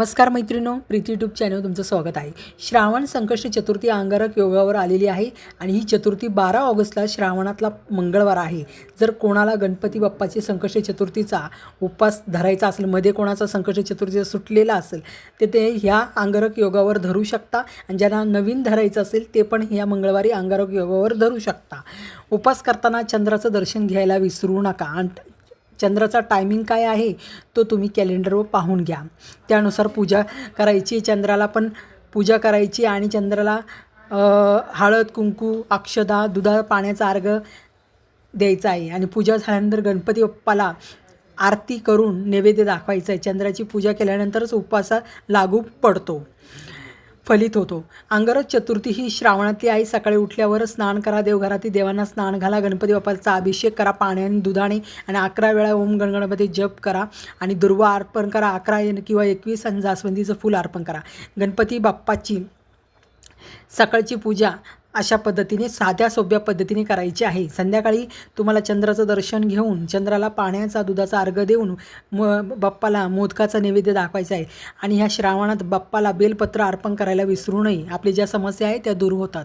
नमस्कार मैत्रिणो Preeti YouTube channel तुमचं स्वागत आहे. श्रावण संकष्ट चतुर्थी अंगारक योगावर आलेली आहे आणि ही चतुर्थी बारा ऑगस्टला श्रावणातला मंगळवार आहे. जर कोणाला गणपती बाप्पाची संकष्ट चतुर्थीचा उपवास धरायचा असेल मध्ये कोणाचा संकष्ट चतुर्थीचा सुटलेला असेल तर ते ह्या अंगारक योगावर धरू शकता आणि ज्यांना नवीन धरायचं असेल ते पण ह्या मंगळवारी अंगारक योगावर धरू शकता. उपवास करताना चंद्राचं दर्शन घ्यायला विसरू नका. आणि चंद्राचा टायमिंग काय आहे तो तुम्ही कॅलेंडरवर पाहून घ्या. त्यानुसार पूजा करायची चंद्राला पण पूजा करायची आणि चंद्राला हळद कुंकू अक्षदा दुधा पाण्याचा अर्घ द्यायचा आहे. आणि पूजा झाल्यानंतर गणपती बाप्पाला आरती करून नैवेद्य दाखवायचं आहे. चंद्राची पूजा केल्यानंतरच उपवासा लागू पडतो. फलित होतो. अंगारक चतुर्थी ही श्रावणातली आई सकाळी उठल्यावर स्नान करा देवघरातील देवांना स्नान घाला गणपती बाप्पाचा अभिषेक करा पाण्याने दुधाने आणि अकरा वेळा ओम गणगणपती जप करा आणि दुर्वा अर्पण करा अकरा किंवा एकवीस आणि जास्वंदीचं फूल अर्पण करा. गणपती बाप्पाची सकाळची पूजा अशा पद्धतीने साध्या सोप्या पद्धतीने करायची आहे. संध्याकाळी तुम्हाला चंद्राचं दर्शन घेऊन चंद्राला पाण्याचा दुधाचा अर्घ देऊन म बाप्पाला मोदकाचा नैवेद्य दाखवायचा आहे. आणि ह्या श्रावणात बाप्पाला बेलपत्र अर्पण करायला विसरू नये. आपली ज्या समस्या आहे त्या दूर होतात.